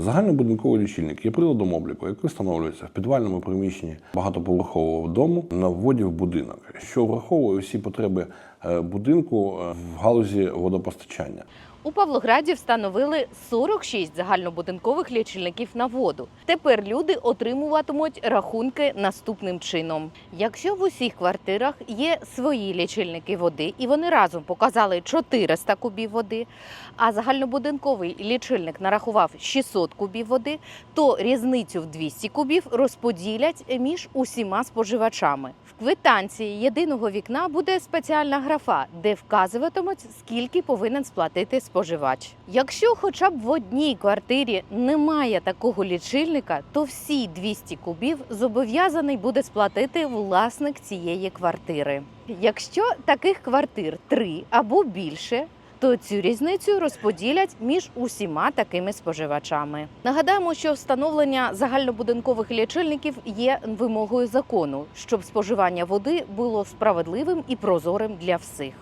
Загальнобудинковий лічильник є приладом обліку, який встановлюється в підвальному приміщенні багатоповерхового дому на вводі в будинок, що враховує всі потреби будинку е, в галузі водопостачання. У Павлограді встановили 46 загальнобудинкових лічильників на воду. Тепер люди отримуватимуть рахунки наступним чином. Якщо в усіх квартирах є свої лічильники води, і вони разом показали 400 кубів води, а загальнобудинковий лічильник нарахував 600 кубів води, то різницю в 200 кубів розподілять між усіма споживачами. В квитанції єдиного вікна буде спеціальна графа, де вказуватимуть, скільки повинен сплатити споживач. Якщо хоча б в одній квартирі немає такого лічильника, то всі 200 кубів зобов'язаний буде сплатити власник цієї квартири. Якщо таких квартир три або більше, то цю різницю розподілять між усіма такими споживачами. Нагадаємо, що встановлення загальнобудинкових лічильників є вимогою закону, щоб споживання води було справедливим і прозорим для всіх.